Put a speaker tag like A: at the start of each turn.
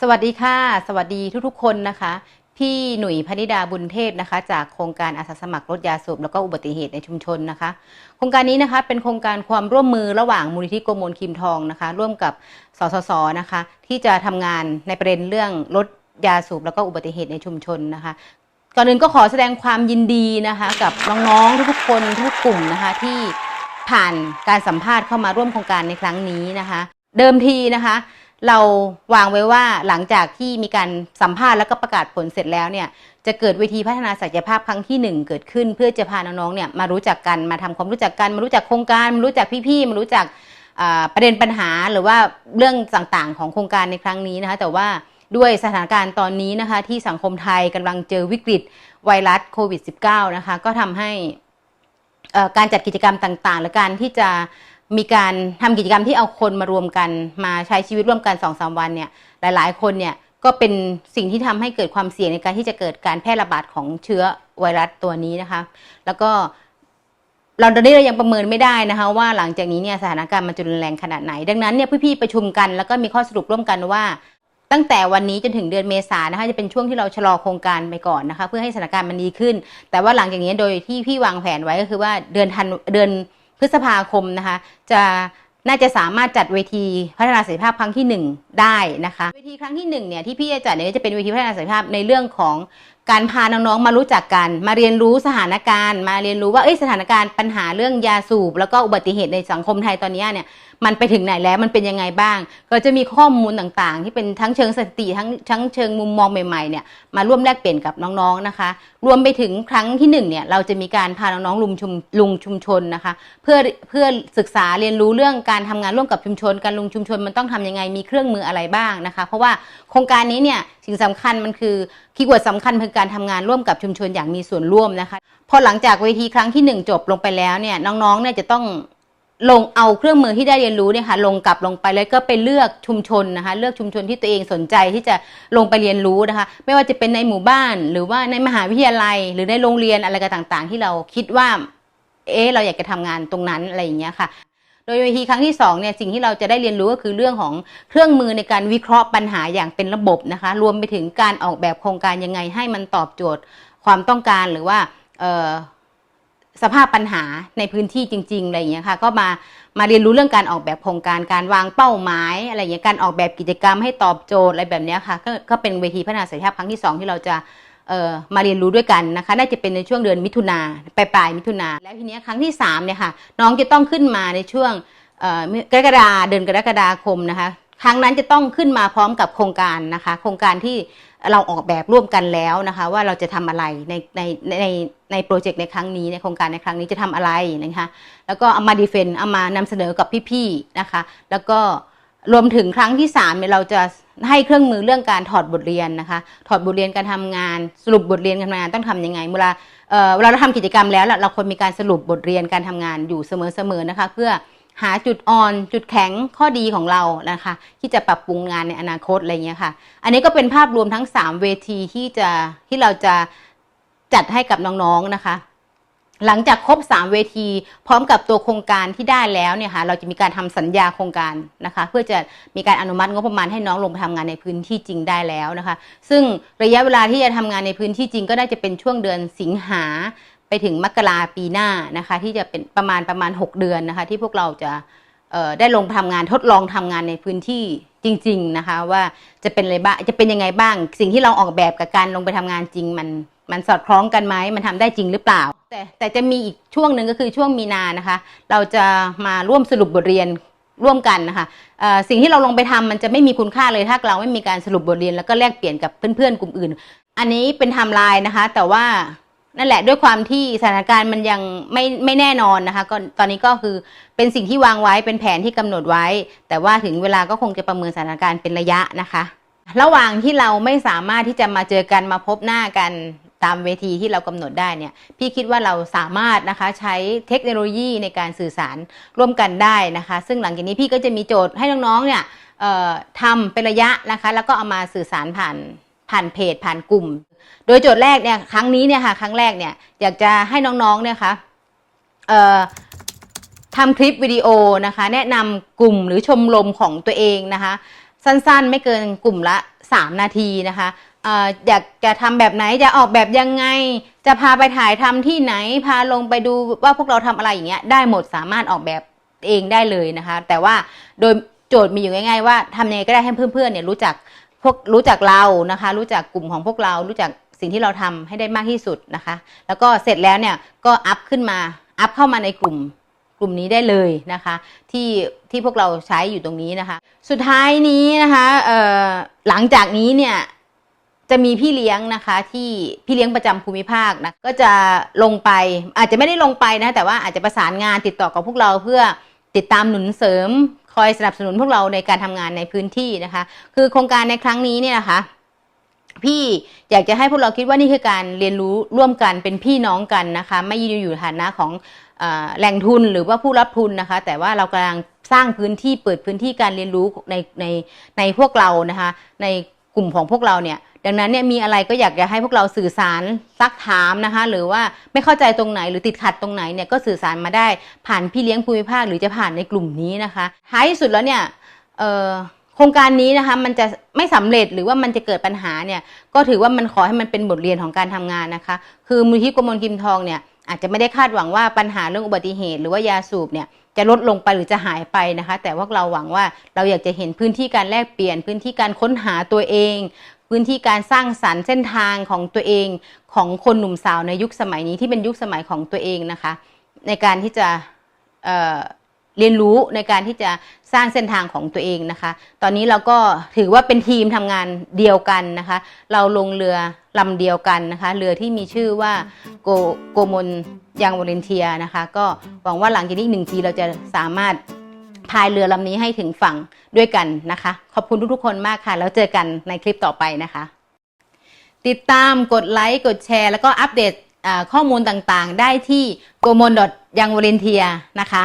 A: สวัสดีค่ะ สวัสดีทุกๆ คนนะคะ พี่หนุ่ยพนิดาบุญเทพนะคะ จากโครงการอาสาสมัครลดยาสูบแล้วก็อุบัติเหตุในชุมชนนะคะ โครงการนี้นะคะเป็นโครงการความร่วมมือระหว่างมูลนิธิโกมลคิมทองนะคะ ร่วมกับสสสนะคะ ที่จะทำงานในประเด็นเรื่องลดยาสูบแล้วก็อุบัติเหตุในชุมชนนะคะก่อนอื่นก็ขอแสดงความยินดีนะคะ กับน้องๆทุกๆคนทุกกลุ่มนะคะที่ผ่านการสัมภาษณ์เข้ามาร่วมโครงการในครั้งนี้นะคะ เดิมทีนะคะ เราวางไว้ว่าหลังจากที่มีการสัมภาษณ์แล้วก็ประกาศผลเสร็จแล้วเนี่ยจะเกิดเวทีพัฒนาศักยภาพครั้งที่หนึ่งเกิดขึ้น เพื่อจะพาน้องๆเนี่ยมารู้จักกันมาทำความรู้จักกันมารู้จักโครงการมารู้จักพี่ๆมารู้จักประเด็นปัญหาหรือว่าเรื่องต่างๆ ของโครงการในครั้งนี้นะคะแต่ว่าด้วยสถานการณ์ตอนนี้นะคะที่สังคมไทยกำลังเจอวิกฤตไวรัสโควิด -19 นะคะก็ทำให้การจัดกิจกรรมต่างๆหรือการที่จะ มีการทำกิจกรรมที่เอาคนมารวมกันมาใช้ชีวิตร่วมกัน2องสาวันเนี่ยหลาย ๆ คนเนี่ยก็เป็นสิ่งที่ทำให้เกิดความเสี่ยงในการที่จะเกิดการแพร่ระบาดของเชื้อไวรัสตัวนี้นะคะ แล้วก็เราตอนนี้เรายังประเมินไม่ได้นะคะ ว่าหลังจากนี้เนี่ยสถานการณ์มันจะรุนแรงขนาดไหน ดังนั้นเนี่ยพี่ๆประชุมกันแล้วก็มีข้อสรุปร่วมกันว่า ตั้งแต่วันนี้จนถึงเดือนเมษานะคะจะเป็นช่วงที่เราชะลอโครงการไปก่อนนะคะ เพื่อให้สถานการณ์มันดีขึ้น แต่ว่าหลังจากนี้โดยที่พี่วางแผนไว้ก็คือว่าเดือนธันเดือน พฤษภาคมนะคะ จะน่าจะสามารถจัดเวทีพัฒนาศักยภาพครั้งที่หนึ่งได้นะคะ เวทีครั้งที่หนึ่งเนี่ยที่พี่จะจัดเนี่ยจะเป็นเวทีพัฒนาศักยภาพในเรื่องของ การพาน้องๆมารู้จักกัน มาเรียนรู้สถานการณ์ มาเรียนรู้ว่าเอ้ยสถานการณ์ปัญหาเรื่องยาสูบ แล้วก็อุบัติเหตุในสังคมไทยตอนนี้เนี่ยมันไปถึงไหนแล้วมันเป็นยังไงบ้าง ก็จะมีข้อมูลต่างๆ ที่เป็นทั้งเชิงสถิติทั้งทั้งเชิงมุมมองใหม่ๆเนี่ยมาร่วมแลกเปลี่ยนกับน้องๆนะคะ รวมไปถึงครั้งที่หนึ่งเนี่ยเราจะมีการพาน้องๆลุมชุมลุงชุมชนนะคะ เพื่อเพื่อศึกษาเรียนรู้เรื่องการทำงานร่วมกับชุมชน การลุงชุมชนมันต้องทำยังไงมีเครื่องมืออะไรบ้างนะคะ เพราะว่าโครงการนี้เนี่ยสิ่งสำคัญมันคือ คีย์เวิร์ดสำคัญคือการทำงานร่วมกับชุมชนอย่างมีส่วนร่วมนะคะ พอหลังจากเวทีครั้งที่หนึ่งจบลงไปแล้วเนี่ยน้องๆเนี่ยจะต้องลงเอาเครื่องมือที่ได้เรียนรู้เนี่ยค่ะลงกลับลงไปแล้วก็ไปเลือกชุมชนนะคะเลือกชุมชนที่ตัวเองสนใจที่จะลงไปเรียนรู้นะคะ ไม่ว่าจะเป็นในหมู่บ้าน หรือว่าในมหาวิทยาลัย หรือในโรงเรียนอะไรก็ต่างๆ ที่เราคิดว่า เอ๊ะเราอยากจะทำงานตรงนั้นอะไรอย่างเงี้ยค่ะ โดยเวทีครั้งที่สองเนี่ยสิ่งที่เราจะได้เรียนรู้ก็คือเรื่องของเครื่องมือในการวิเคราะห์ปัญหาอย่างเป็นระบบนะคะ รวมไปถึงการออกแบบโครงการยังไงให้มันตอบโจทย์ความต้องการหรือว่าสภาพปัญหาในพื้นที่จริง ๆอะไรอย่างเงี้ยค่ะก็มามาเรียนรู้เรื่องการออกแบบโครงการการวางเป้าหมายอะไรอย่างเงี้ยการออกแบบกิจกรรมให้ตอบโจทย์อะไรแบบเนี้ยค่ะก็ก็เป็นเวทีพัฒนาศักยภาพครั้งที่สองที่เราจะ มาเรียนรู้ด้วยกันนะคะ น่าจะเป็นในช่วงเดือนมิถุนาปลายปลายมิถุนาแล้วทีนี้ครั้งที่สามเนี่ยค่ะน้องจะต้องขึ้นมาในช่วงกรกฎาเดือนกรกฎาคมนะคะ ครั้งนั้นจะต้องขึ้นมาพร้อมกับโครงการนะคะ โครงการที่เราออกแบบร่วมกันแล้วนะคะ ว่าเราจะทำอะไรในในในในโปรเจกต์ในครั้งนี้ในโครงการในครั้งนี้จะทำอะไรนะคะ แล้วก็เอามาดีเฟนต์เอามานำเสนอกับพี่ๆนะคะ แล้วก็รวมถึงครั้งที่สามเนี่ยเราจะ ให้เครื่องมือเรื่องการถอดบทเรียนนะคะ ถอดบทเรียนการทำงาน สรุปบทเรียนการทำงานต้องทำยังไง เวลาเวลาเราทำกิจกรรมแล้วเราควรมีการสรุปบทเรียนการทำงานอยู่เสมอๆนะคะ เพื่อหาจุดอ่อนจุดแข็งข้อดีของเรานะคะ ที่จะปรับปรุงงานในอนาคตอะไรเงี้ยค่ะ อันนี้ก็เป็นภาพรวมทั้ง 3 เวทีที่จะที่เราจะจัดให้กับน้องๆนะคะ หลังจากครบ 3 เวที พร้อมกับตัวโครงการที่ได้แล้วเนี่ยค่ะเราจะมีการทำสัญญาโครงการนะคะ เพื่อจะมีการอนุมัติงบประมาณให้น้องลงไปทำงานในพื้นที่จริงได้แล้วนะคะ ซึ่งระยะเวลาที่จะทำงานในพื้นที่จริงก็น่าจะเป็นช่วงเดือนสิงหาไปถึงมกราปีหน้านะคะ ที่จะเป็นประมาณประมาณ 6 เดือนนะคะ ที่พวกเราจะได้ลงทำงานทดลองทำงานในพื้นที่จริง ๆนะคะ ว่าจะเป็นอะไรบ้างจะเป็นยังไงบ้าง สิ่งที่เราออกแบบกับการลงไปทำงานจริง มันมันสอดคล้องกันไหมมันทำได้จริงหรือเปล่า แต่แต่จะมีอีกช่วงหนึ่งก็คือช่วงมีนานะคะ เราจะมาร่วมสรุปบทเรียนร่วมกันนะคะสิ่งที่เราลงไปทำมันจะไม่มีคุณค่าเลยถ้าเราไม่มีการสรุปบทเรียนแล้วก็แลกเปลี่ยนกับเพื่อนๆกลุ่มอื่น อันนี้เป็นไทม์ไลน์นะคะ แต่ว่านั่นแหละด้วยความที่สถานการณ์มันยังไม่ไม่แน่นอนนะคะก็ตอนนี้ก็คือเป็นสิ่งที่วางไว้เป็นแผนที่กำหนดไว้ แต่ว่าถึงเวลาก็คงจะประเมินสถานการณ์เป็นระยะนะคะ ระหว่างที่เราไม่สามารถที่จะมาเจอกันมาพบหน้ากัน ตามเวทีที่เรากำหนดได้เนี่ยพี่คิดว่าเราสามารถนะคะใช้เทคโนโลยีในการสื่อสารร่วมกันได้นะคะ ซึ่งหลังจากนี้พี่ก็จะมีโจทย์ให้น้องๆเนี่ยทำเป็นระยะนะคะ แล้วก็เอามาสื่อสารผ่านผ่านเพจผ่านกลุ่ม โดยโจทย์แรกเนี่ยครั้งนี้เนี่ยค่ะครั้งแรกเนี่ยอยากจะให้น้องๆเนี่ยค่ะเอ่อทำคลิปวิดีโอนะคะ แนะนำกลุ่มหรือชมรมของตัวเองนะคะ สั้นๆ ไม่เกินกลุ่มละ 3 นาทีนะคะ อยากจะทำแบบไหนจะออกแบบยังไง จะพาไปถ่ายทำที่ไหน พาลงไปดูว่าพวกเราทำอะไรอย่างเงี้ยได้หมดสามารถออกแบบเองได้เลยนะคะ แต่ว่าโดยโจทย์มีอยู่ง่าย ๆ ว่าทำยังไงก็ได้ให้เพื่อนๆเนี่ยรู้จักพวกรู้จักเรานะคะ รู้จักกลุ่มของพวกเรารู้จักสิ่งที่เราทำให้ได้มากที่สุดนะคะ แล้วก็เสร็จแล้วเนี่ยก็อัพขึ้นมาอัพเข้ามาในกลุ่มกลุ่มนี้ได้เลยนะคะ ที่ที่พวกเราใช้อยู่ตรงนี้นะคะ สุดท้ายนี้นะคะหลังจากนี้เนี่ย จะมีพี่เลี้ยงนะคะที่พี่เลี้ยงประจำภูมิภาคนะก็จะลงไปอาจจะไม่ได้ลงไปนะแต่ว่าอาจจะประสานงานติดต่อกับพวกเราเพื่อติดตามหนุนเสริม คอยสนับสนุนพวกเราในการทำงานในพื้นที่นะคะ คือโครงการในครั้งนี้เนี่ยนะคะ พี่อยากจะให้พวกเราคิดว่านี่คือการเรียนรู้ร่วมกันเป็นพี่น้องกันนะคะ ไม่ยืนอยู่ฐานะของอแหล่งทุนหรือว่าผู้รับทุนนะคะ แต่ว่าเรากำลังสร้างพื้นที่เปิดพื้นที่การเรียนรู้ในในในพวกเรานะคะใน กลุ่มของพวกเราเนี่ย ดังนั้นเนี่ยมีอะไรก็อยากจะให้พวกเราสื่อสารซักถามนะคะ หรือว่าไม่เข้าใจตรงไหนหรือติดขัดตรงไหนเนี่ยก็สื่อสารมาได้ผ่านพี่เลี้ยงภูมิภาคหรือจะผ่านในกลุ่มนี้นะคะท้ายที่สุดแล้วเนี่ยโครงการนี้นะคะมันจะไม่สำเร็จหรือว่ามันจะเกิดปัญหาเนี่ยก็ถือว่ามันขอให้มันเป็นบทเรียนของการทำงานนะคะ คือมูลที่กมลกิมทองเนี่ยอาจจะไม่ได้คาดหวังว่าปัญหาเรื่องอุบัติเหตุ หรือว่ายาสูบเนี่ย จะลดลงไปหรือจะหายไปนะคะ แต่ว่าเราหวังว่าเราอยากจะเห็นพื้นที่การแลกเปลี่ยน พื้นที่การค้นหาตัวเอง พื้นที่การสร้างสรรค์เส้นทางของตัวเองของคนหนุ่มสาวในยุคสมัยนี้ที่เป็นยุคสมัยของตัวเองนะคะ ในการที่จะ เรียนรู้ในการที่จะสร้างเส้นทางของตัวเองนะคะ ตอนนี้เราก็ถือว่าเป็นทีมทำงานเดียวกันนะคะ เราลงเรือลำเดียวกันนะคะ เรือที่มีชื่อว่าโกโกมลยังวอลเนเทียนะคะ ก็หวังว่าหลังจากนี้อีกหนึ่งปีเราจะสามารถพายเรือลำนี้ให้ถึงฝั่งด้วยกันนะคะ ขอบคุณทุกๆคนมากค่ะ แล้วเจอกันในคลิปต่อไปนะคะ ติดตามกดไลค์กดแชร์ แล้วก็อัปเดตข้อมูลต่างๆ ได้ที่ g o m o n y a n g v o l u n t e e r นะคะ